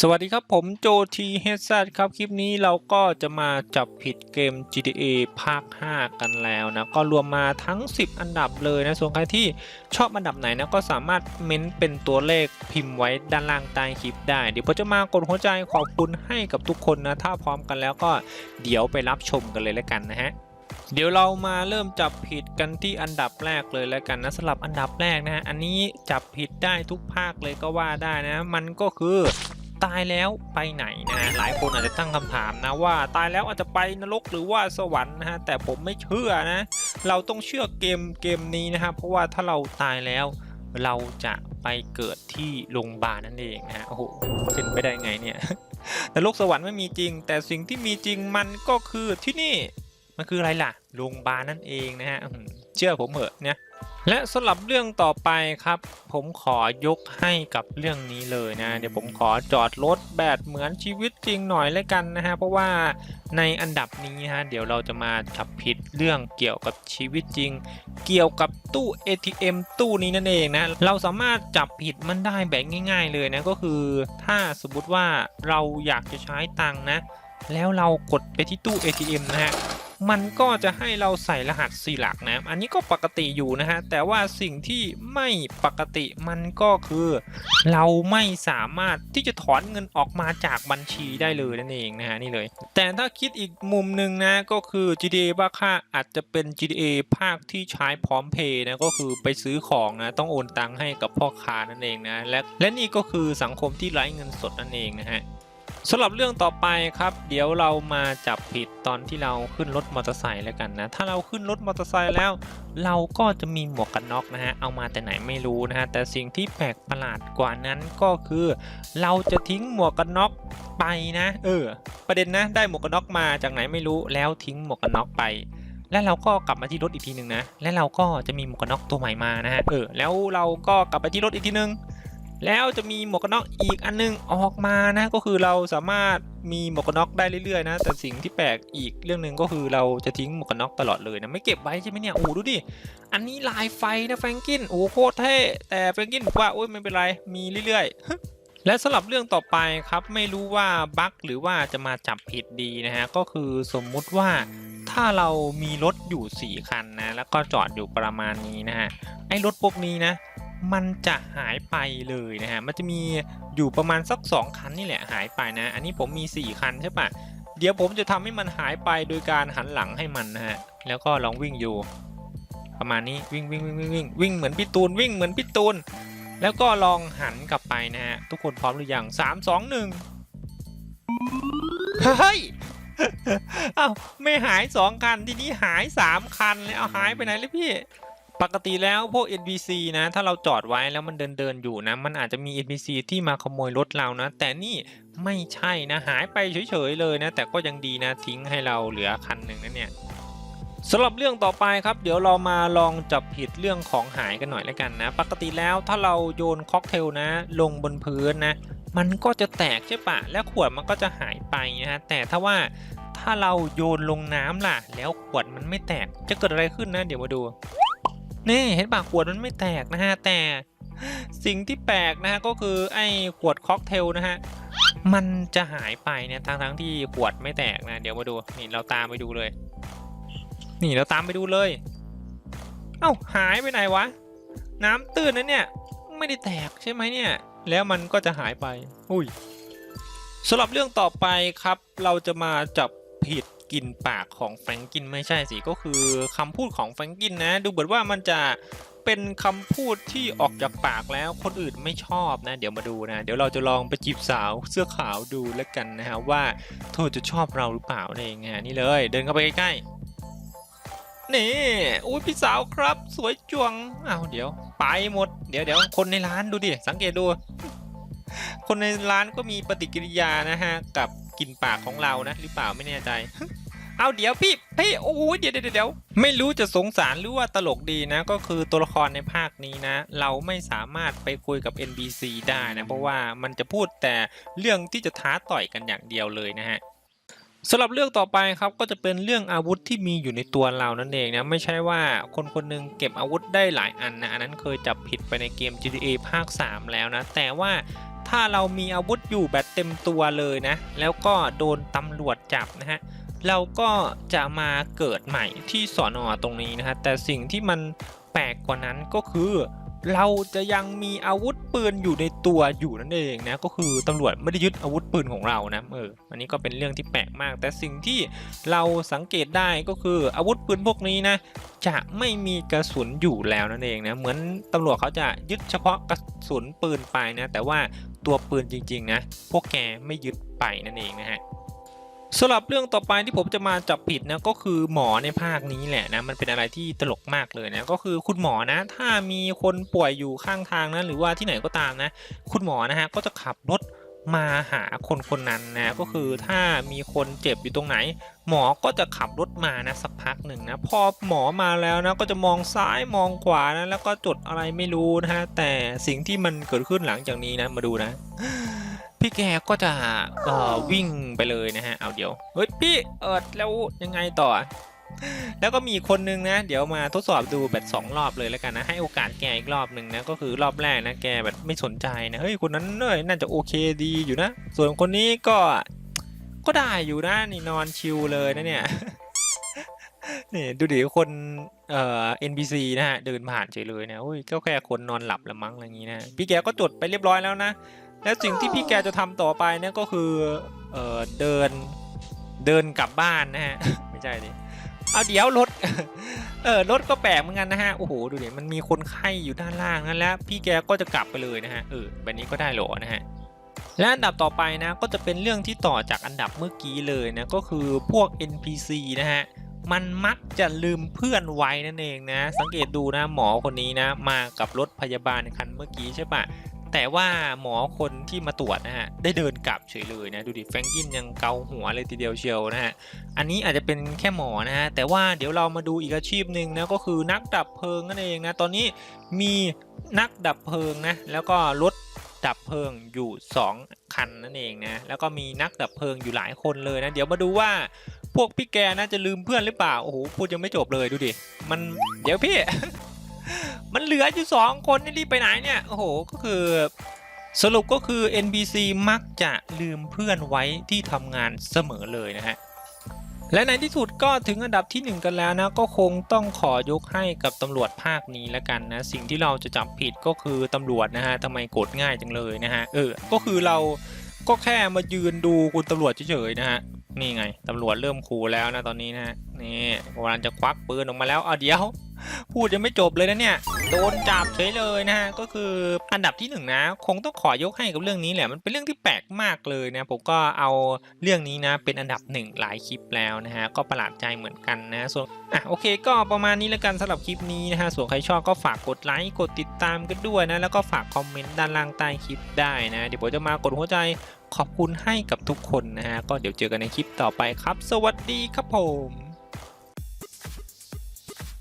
สวัสดีครับผมโจทีเฮดซัครับ คลิปนี้เราก็จะมาจับผิดเกม GTA ภาค 5 กันแล้วนะ ก็รวมมาทั้ง 10 อันดับเลยนะ ส่วนใครที่ชอบอันดับไหนนะ ก็สามารถเม้นเป็นตัวเลขพิมพ์ไว้ด้านล่างใต้คลิปได้ เดี๋ยวผมจะมากดหัวใจขอบคุณให้กับทุกคนนะ ถ้าพร้อมกันแล้วก็เดี๋ยวไปรับชมกันเลยแล้วกันนะฮะเดี๋ยวเรามาเริ่มจับผิดกันที่อันดับแรกเลยแล้วกันนะสำหรับอันดับแรกนะฮะอันนี้จับผิดได้ทุกภาคเลยก็ว่าได้นะ มันก็คือ ตายแล้วไปไหนนะหลายคนอาจจะตั้งคำถามนะว่าตายแล้วอาจจะไปนรกหรือว่าสวรรค์นะฮะแต่ผมไม่เชื่อนะ เราต้องเชื่อเกมเกมนี้นะครับเพราะว่าถ้าเราตายแล้วเราจะไปเกิดที่โรงพยาบาลนั่นเองนะฮะโอ้โหเป็นไปได้ไงเนี่ยนรกสวรรค์ไม่มีจริง แต่สิ่งที่มีจริงมันก็คือที่นี่มันคืออะไรล่ะโรงพยาบาลนั่นเองนะฮะเชื่อผมเหอะเนี่ย และสำหรับเรื่องต่อไปครับ ผมขอยกให้กับเรื่องนี้เลยนะ เดี๋ยวผมขอจอดรถแบบเหมือนชีวิตจริงหน่อยเลยกันนะฮะ เพราะว่าในอันดับนี้ฮะเดี๋ยวเราจะมาจับผิดเรื่องเกี่ยวกับชีวิตจริง เกี่ยวกับตู้ ATM ตู้นี้นั่นเองนะ เราสามารถจับผิดมันได้แบบง่าย ๆ เลยนะก็คือ ถ้าสมมติว่าเราอยากจะใช้ตังค์นะ แล้วเรากดไปที่ตู้ ATM นะฮะ มันก็จะให้เราใส่รหัสสี่หลักนะ อันนี้ก็ปกติอยู่นะฮะ แต่ว่าสิ่งที่ไม่ปกติมันก็คือ เราไม่สามารถที่จะถอนเงินออกมาจากบัญชีได้เลยนั่นเองนะฮะนี่เลย แต่ถ้าคิดอีกมุมหนึ่งนะก็คือ GTA บ้าค่าอาจจะเป็น GTA ภาคที่ใช้พร้อมเพย์นะก็คือไปซื้อของนะต้องโอนตังค์ให้กับพ่อค้านั่นเองนะและและนี่ก็คือสังคมที่ไร้เงินสดนั่นเองนะฮะ สำหรับเรื่องต่อไปครับ เดี๋ยวเรามาจับผิดตอนที่เราขึ้นรถมอเตอร์ไซค์แล้วกันนะ ถ้าเราขึ้นรถมอเตอร์ไซค์แล้ว เราก็จะมีหมวกกันน็อกนะฮะ เอามาแต่ไหนไม่รู้นะฮะ แต่สิ่งที่แปลกประหลาดกว่านั้นก็คือ เราจะทิ้งหมวกกันน็อกไปนะ เออ ประเด็นนะได้หมวกกันน็อกมาจากไหนไม่รู้แล้วทิ้งหมวกกันน็อกไปแล้วเราก็กลับมาที่รถอีกทีหนึ่งนะ และเราก็จะมีหมวกกันน็อกตัวใหม่มานะฮะ เออ แล้วเราก็กลับไปที่รถอีกทีหนึ่ง แล้วจะมีหมวกกันน็อกอีกอันนึงออกมานะก็คือเราสามารถมีหมวกกันน็อกได้เรื่อยๆนะ แต่สิ่งที่แปลกอีกเรื่องหนึ่งก็คือเราจะทิ้งหมวกกันน็อกตลอดเลยนะไม่เก็บไว้ใช่ไหมเนี่ยโอ้ดูดิอันนี้ลายไฟนะแฟรงกินโอ้โคตรเท่แต่แฟรงกินบอกว่าโอ้ยไม่เป็นไรมีเรื่อยๆและสำหรับเรื่องต่อไปครับไม่รู้ว่าบั๊กหรือว่าจะมาจับผิดดีนะฮะก็คือสมมุติว่าถ้าเรามีรถอยู่ 4 คันนะแล้วก็จอดอยู่ประมาณนี้นะฮะไอ้รถพวกนี้นะ มันจะหายไปเลยนะฮะ มันจะมีอยู่ประมาณสัก 2 คันนี่แหละหายไปนะ อันนี้ผมมี 4 คันใช่ปะเดี๋ยวผมจะทำให้มันหายไปโดยการหันหลังให้มันนะฮะ แล้วก็ลองวิ่งอยู่ ประมาณนี้วิ่งวิ่งวิ่งวิ่งวิ่งวิ่งเหมือนพี่ตูนวิ่งเหมือนพี่ตูน แล้วก็ลองหันกลับไปนะฮะ ทุกคนพร้อมหรือยังสามสองหนึ่งเฮ้ยเอ้าไม่หายสองคันทีนี้หายสามคันเลยเอาหายไปไหนเลยพี่ ปกติแล้วพวก NPC นะถ้าเราจอดไว้แล้วมันเดินเดินๆอยู่นะมันอาจจะมี NPC ที่มาขโมยรถเรานะ แต่นี่ไม่ใช่นะหายไปเฉยๆเลยนะ แต่ก็ยังดีนะทิ้งให้เราเหลือคันหนึ่งนะเนี่ยสำหรับเรื่องต่อไปครับ เดี๋ยวเรามาลองจับผิดเรื่องของหายกันหน่อยแล้วกันนะ ปกติแล้วถ้าเราโยนค็อกเทลนะ ลงบนพื้นนะ มันก็จะแตกใช่ปะแล้วขวดมันก็จะหายไปนะฮะแต่ถ้าว่าถ้าเราโยนลงน้ำล่ะ แล้วขวดมันไม่แตกจะเกิดอะไรขึ้นนะ เดี๋ยวมาดู นี่เห็นปากขวดมันไม่แตกนะฮะ แต่สิ่งที่แปลกนะฮะก็คือไอ้ขวดค็อกเทลนะฮะมันจะหายไปเนี่ยทั้งทั้งๆที่ขวดไม่แตกนะ เดี๋ยวมาดูนี่เราตามไปดูเลย นี่เราตามไปดูเลย เอ้าหายไปไหนวะ น้ำตื้นนะเนี่ย ไม่ได้แตกใช่ไหมเนี่ย แล้วมันก็จะหายไป อุ้ยสำหรับเรื่องต่อไปครับ เราจะมาจับ กลิ่นปากของแฟรงกินไม่ใช่สิก็คือคำพูดของแฟรงกินนะ ดูเหมือนว่ามันจะเป็นคำพูดที่ออกจากปากแล้วคนอื่นไม่ชอบนะ เดี๋ยวมาดูนะ เดี๋ยวเราจะลองไปจีบสาวเสื้อขาวดูแล้วกันนะฮะว่าเธอจะชอบเราหรือเปล่านั่นเองฮะนี่เลย เดินเข้าไปใกล้ๆนี่อุ้ยพี่สาวครับ สวยจวงอ้าวเดี๋ยว ไปหมดเดี๋ยวเดี๋ยวคนในร้านดูดิสังเกตดู คนในร้านก็มีปฏิกิริยานะฮะกับกลิ่นปากของเรานะ หรือเปล่าไม่แน่ใจ เอาเดี๋ยวพี่พี่โอ้ยเดี๋ยวเดี๋ยวเดี๋ยวไม่รู้จะสงสารหรือว่าตลกดีนะ ก็คือตัวละครในภาคนี้นะ เราไม่สามารถไปคุยกับ NPC ได้นะเพราะว่ามันจะพูดแต่เรื่องที่จะท้าต่อยกันอย่างเดียวเลยนะฮะสำหรับเรื่องต่อไปครับก็จะเป็นเรื่องอาวุธที่มีอยู่ในตัวเรานั่นเองนะไม่ใช่ว่าคนคนหนึงเก็บอาวุธได้หลายอันนะอันนั้นเคยจับผิดไปในเกม GTA ภาค 3 แล้วนะ แต่ว่าถ้าเรามีอาวุธอยู่แบบเต็มตัวเลยนะ แล้วก็โดนตำรวจจับนะฮะ เราก็จะมาเกิดใหม่ที่สอนอตรงนี้นะฮะแต่สิ่งที่มันแปลกกว่านั้นก็คือ เราจะยังมีอาวุธปืนอยู่ในตัวอยู่นั่นเองนะก็คือตำรวจไม่ได้ยึดอาวุธปืนของเรานะเอออันนี้ก็เป็นเรื่องที่แปลกมาก แต่สิ่งที่เราสังเกตได้ก็คืออาวุธปืนพวกนี้นะจะไม่มีกระสุนอยู่แล้วนั่นเองนะเหมือนตำรวจเขาจะยึดเฉพาะกระสุนปืนไปนะแต่ว่าตัวปืนจริงๆนะพวกแกไม่ยึดไปนั่นเองนะฮะ สำหรับเรื่องต่อไปที่ผมจะมาจับผิดนะก็คือหมอในภาคนี้แหละนะมันเป็นอะไรที่ตลกมากเลยนะก็คือคุณหมอนะ ถ้ามีคนป่วยอยู่ข้างทางนะหรือว่าที่ไหนก็ตามนะ คุณหมอนะฮะก็จะขับรถมาหาคนคนนั้นนะก็คือถ้ามีคนเจ็บอยู่ตรงไหน หมอก็จะขับรถมานะสักพักหนึ่งนะพอหมอมาแล้วนะก็จะมองซ้ายมองขวานะแล้วก็จดอะไรไม่รู้นะฮะแต่สิ่งที่มันเกิดขึ้นหลังจากนี้นะมาดูนะ พี่แกก็จะเอ่อวิ่งไปเลยนะฮะเอาเดี๋ยวเฮ้ยพี่เออแล้วยังไงต่อ แล้วก็มีคนนึงนะ เดี๋ยวมาทดสอบดูแบบสองรอบเลยแล้วกันนะ ให้โอกาสแกอีกรอบหนึ่งนะ ก็คือรอบแรกนะแกแบบไม่สนใจนะเฮ้ยคนนั้นเอ้ยน่าจะโอเคดีอยู่นะ ส่วนคนนี้ก็ก็ได้อยู่นะนี่นอนชิลเลยนะเนี่ยนี่ดูดิคนเอ่อ NPC นะฮะเดินผ่านเฉยเลยนะโอ้ยก็แค่คนนอนหลับละมั้งอะไรอย่างงี้นะพี่แกก็จดไปเรียบร้อยแล้วนะ และสิ่งที่พี่แกจะทำต่อไปเนี่ยก็คือเออเดินเดินกลับบ้านนะฮะ ไม่ใช่ดิเอาเดี๋ยวรถเออรถก็แปลกเหมือนกันนะฮะโอ้โหดูดิมันมีคนไข้อยู่ด้านล่างนั่นแล้วพี่แกก็จะกลับไปเลยนะฮะเออแบบนี้ก็ได้หรอนะฮะและอันดับต่อไปนะก็จะเป็นเรื่องที่ต่อจากอันดับเมื่อกี้เลยนะก็คือพวก NPC นะฮะมันมักจะลืมเพื่อนไว้นั่นเองนะ สังเกตดูนะหมอคนนี้นะ มากับรถพยาบาลคันเมื่อกี้ใช่ปะ แต่ว่าหมอคนที่มาตรวจนะฮะได้เดินกลับเฉยเลยนะดูดิแฟรงกินยังเกาหัวเลยทีเดียวเชียวนะฮะอันนี้อาจจะเป็นแค่หมอนะฮะแต่ว่าเดี๋ยวเรามาดูอีกอาชีพหนึ่งนะก็คือนักดับเพลิงนั่นเองนะตอนนี้มีนักดับเพลิงนะแล้วก็รถดับเพลิงอยู่ 2 คันนั่นเองนะแล้วก็มีนักดับเพลิงอยู่หลายคนเลยนะเดี๋ยวมาดูว่าพวกพี่แกน่าจะลืมเพื่อนหรือเปล่าโอ้โหพูดยังไม่จบเลยดูดิมันเดี๋ยวพี่ มันเหลืออยู่สองคนนี่รีบไปไหนเนี่ย โอ้โห ก็คือ สรุปก็คือ NPC มักจะลืมเพื่อนไว้ที่ทำงานเสมอเลยนะฮะ และในที่สุดก็ถึงอันดับทีหนึ่1 กันแล้วนะ ก็คงต้องขอยกให้กับตำรวจภาคนี้แล้วกันนะ สิ่งที่เราจะจับผิดก็คือตำรวจนะฮะทำไมกดง่ายจังเลยนะฮะ เออ ก็คือเราก็แค่มายืนดูคุณตำรวจเฉยๆนะฮะนี่ไงตำรวจเริ่มขู่แล้วนะตอนนี้นะฮะนี่กำลังจะควักปืนออกมาแล้วเอาเดี๋ยว พูดยังไม่จบเลยนะเนี่ย โดนจับเฉยเลยนะฮะ ก็คืออันดับที่หนึ่งนะ คงต้องขอยกให้กับเรื่องนี้แหละ มันเป็นเรื่องที่แปลกมากเลยนะ ผมก็เอาเรื่องนี้นะ เป็นอันดับหนึ่งหลายคลิปแล้วนะฮะ ก็ประหลาดใจเหมือนกันนะ ส่วนอะโอเคก็ประมาณนี้แล้วกันสำหรับคลิปนี้นะฮะ ส่วนใครชอบก็ฝากกดไลค์ กดติดตามกันด้วยนะ แล้วก็ฝากคอมเมนต์ด้านล่างใต้คลิปได้นะ เดี๋ยวผมจะมากดหัวใจขอบคุณให้กับทุกคนนะฮะ ก็เดี๋ยวเจอกันในคลิปต่อไปครับ สวัสดีครับผม